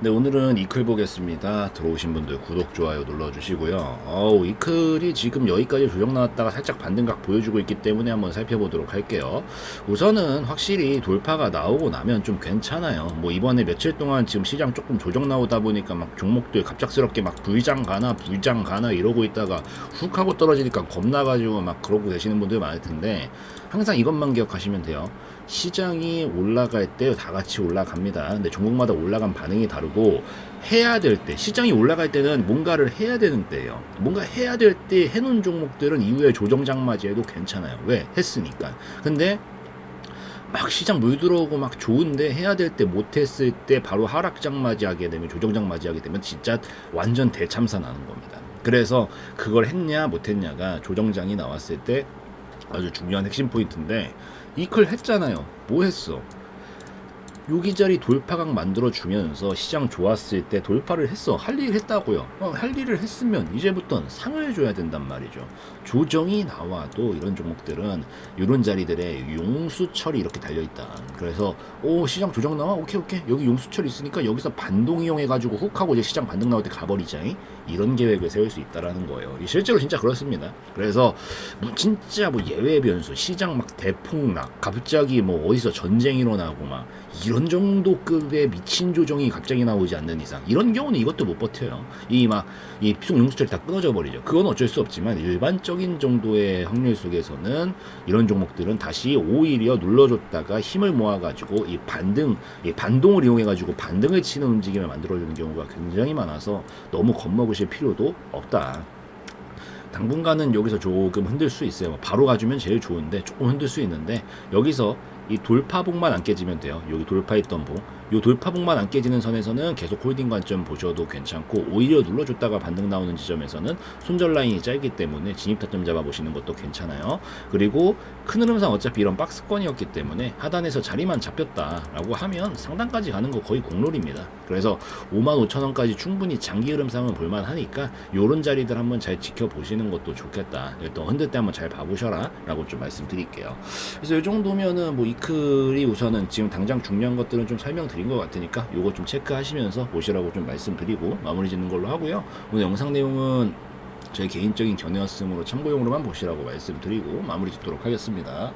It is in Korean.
네, 오늘은 이클 보겠습니다. 들어오신 분들 구독, 좋아요 눌러주시고요. 어우, 이클이 지금 여기까지 조정 나왔다가 살짝 반등각 보여주고 있기 때문에 한번 살펴보도록 할게요. 우선은 확실히 돌파가 나오고 나면 좀 괜찮아요. 뭐 이번에 며칠 동안 지금 시장 조금 조정 나오다 보니까 막 종목들 갑작스럽게 막 불장 가나 불장 가나 이러고 있다가 훅 하고 떨어지니까 겁나가지고 막 그러고 계시는 분들 많을 텐데 항상 이것만 기억하시면 돼요. 시장이 올라갈 때 다 같이 올라갑니다. 근데 종목마다 올라간 반응이 다르고 해야 될 때, 시장이 올라갈 때는 뭔가를 해야 되는 때예요. 뭔가 해야 될 때 해놓은 종목들은 이후에 조정 장마지해도 괜찮아요. 왜? 했으니까. 근데 막 시장 물 들어오고 막 좋은데 해야 될 때 못했을 때 바로 하락장 맞이하게 되면 조정장 맞이하게 되면 진짜 완전 대참사 나는 겁니다. 그래서 그걸 했냐 못했냐가 조정장이 나왔을 때 아주 중요한 핵심 포인트인데 이클 했잖아요. 뭐 했어? 여기 자리 돌파각 만들어 주면서 시장 좋았을 때 돌파를 했어. 할일 했다고요. 어, 할 일을 했으면 이제부터는 상을 줘야 된단 말이죠. 조정이 나와도 이런 종목들은 이런 자리들에 용수철이 이렇게 달려 있다. 그래서 오 시장 조정 나와? 오케이 오케이 여기 용수철 있으니까 여기서 반동 이용해 가지고 훅 하고 이제 시장 반등 나올 때 가버리자. 이런 계획을 세울 수 있다라는 거예요. 실제로 진짜 그렇습니다. 그래서 뭐 진짜 뭐 예외 변수, 시장 막 대폭락, 갑자기 뭐 어디서 전쟁 일어나고 막 이런 정도급의 미친 조정이 갑자기 나오지 않는 이상 이런 경우는 이것도 못 버텨요. 이 막 이 피속 용수철이 다 끊어져 버리죠. 그건 어쩔 수 없지만 일반적인 정도의 확률 속에서는 이런 종목들은 다시 오히려 눌러줬다가 힘을 모아가지고 이 반등, 이 반동을 이용해가지고 반등을 치는 움직임을 만들어주는 경우가 굉장히 많아서 너무 겁먹으실 필요도 없다. 당분간은 여기서 조금 흔들 수 있어요. 뭐 바로 가주면 제일 좋은데 조금 흔들 수 있는데 여기서 이 돌파봉만 안 깨지면 돼요. 여기 돌파했던 봉. 요 돌파봉만 안 깨지는 선에서는 계속 홀딩 관점 보셔도 괜찮고 오히려 눌러줬다가 반등 나오는 지점에서는 손절 라인이 짧기 때문에 진입 타점 잡아보시는 것도 괜찮아요. 그리고 큰 흐름상 어차피 이런 박스권이었기 때문에 하단에서 자리만 잡혔다라고 하면 상단까지 가는 거 거의 공롤입니다. 그래서 5만 5천 원까지 충분히 장기 흐름상은 볼만하니까 요런 자리들 한번 잘 지켜보시는 것도 좋겠다. 또 흔들 때 한번 잘 봐보셔라 라고 좀 말씀드릴게요. 그래서 이 정도면은 뭐 이클이 우선은 지금 당장 중요한 것들은 좀 설명드 린 것 같으니까 요거 좀 체크하시면서 보시라고 좀 말씀드리고 마무리 짓는 걸로 하고요. 오늘 영상 내용은 제 개인적인 견해였으므로 참고용으로만 보시라고 말씀드리고 마무리 짓도록 하겠습니다.